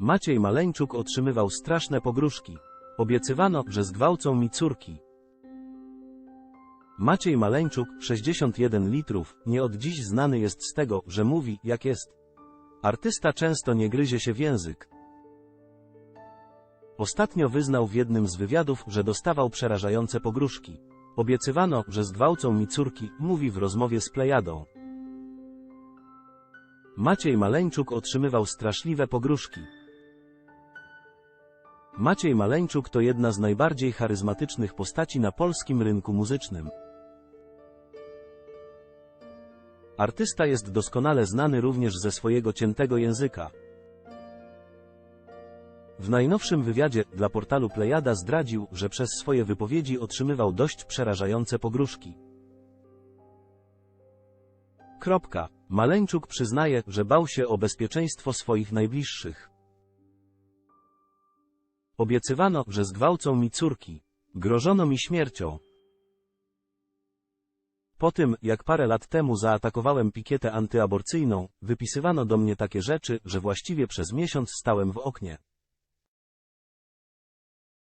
Maciej Maleńczuk otrzymywał straszne pogróżki. Obiecywano, że zgwałcą mi córki. Maciej Maleńczuk, 61 litrów, nie od dziś znany jest z tego, że mówi, jak jest. Artysta często nie gryzie się w język. Ostatnio wyznał w jednym z wywiadów, że dostawał przerażające pogróżki. Obiecywano, że zgwałcą mi córki, mówi w rozmowie z Plejadą. Maciej Maleńczuk otrzymywał straszliwe pogróżki. Maciej Maleńczuk to jedna z najbardziej charyzmatycznych postaci na polskim rynku muzycznym. Artysta jest doskonale znany również ze swojego ciętego języka. W najnowszym wywiadzie dla portalu Plejada zdradził, że przez swoje wypowiedzi otrzymywał dość przerażające pogróżki. Kropka. Maleńczuk przyznaje, że bał się o bezpieczeństwo swoich najbliższych. Obiecywano, że zgwałcą mi córki. Grożono mi śmiercią. Po tym, jak parę lat temu zaatakowałem pikietę antyaborcyjną, wypisywano do mnie takie rzeczy, że właściwie przez miesiąc stałem w oknie.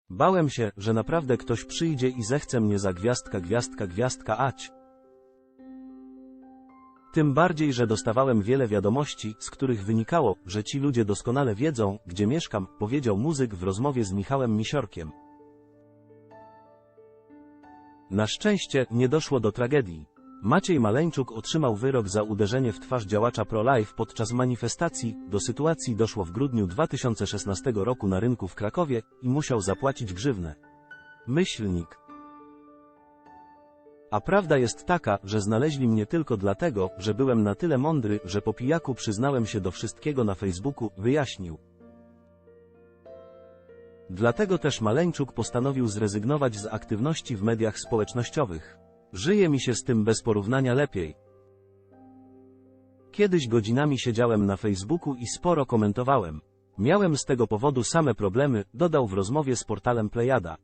Bałem się, że naprawdę ktoś przyjdzie i zechce mnie za gwiazdka gwiazdka gwiazdka ać. Tym bardziej, że dostawałem wiele wiadomości, z których wynikało, że ci ludzie doskonale wiedzą, gdzie mieszkam, powiedział muzyk w rozmowie z Michałem Misiorkiem. Na szczęście nie doszło do tragedii. Maciej Maleńczuk otrzymał wyrok za uderzenie w twarz działacza pro-life podczas manifestacji. Do sytuacji doszło w grudniu 2016 roku na rynku w Krakowie i musiał zapłacić grzywnę. Myślnik. A prawda jest taka, że znaleźli mnie tylko dlatego, że byłem na tyle mądry, że po pijaku przyznałem się do wszystkiego na Facebooku, wyjaśnił. Dlatego też Maleńczuk postanowił zrezygnować z aktywności w mediach społecznościowych. Żyje mi się z tym bez porównania lepiej. Kiedyś godzinami siedziałem na Facebooku i sporo komentowałem. Miałem z tego powodu same problemy, dodał w rozmowie z portalem Plejada.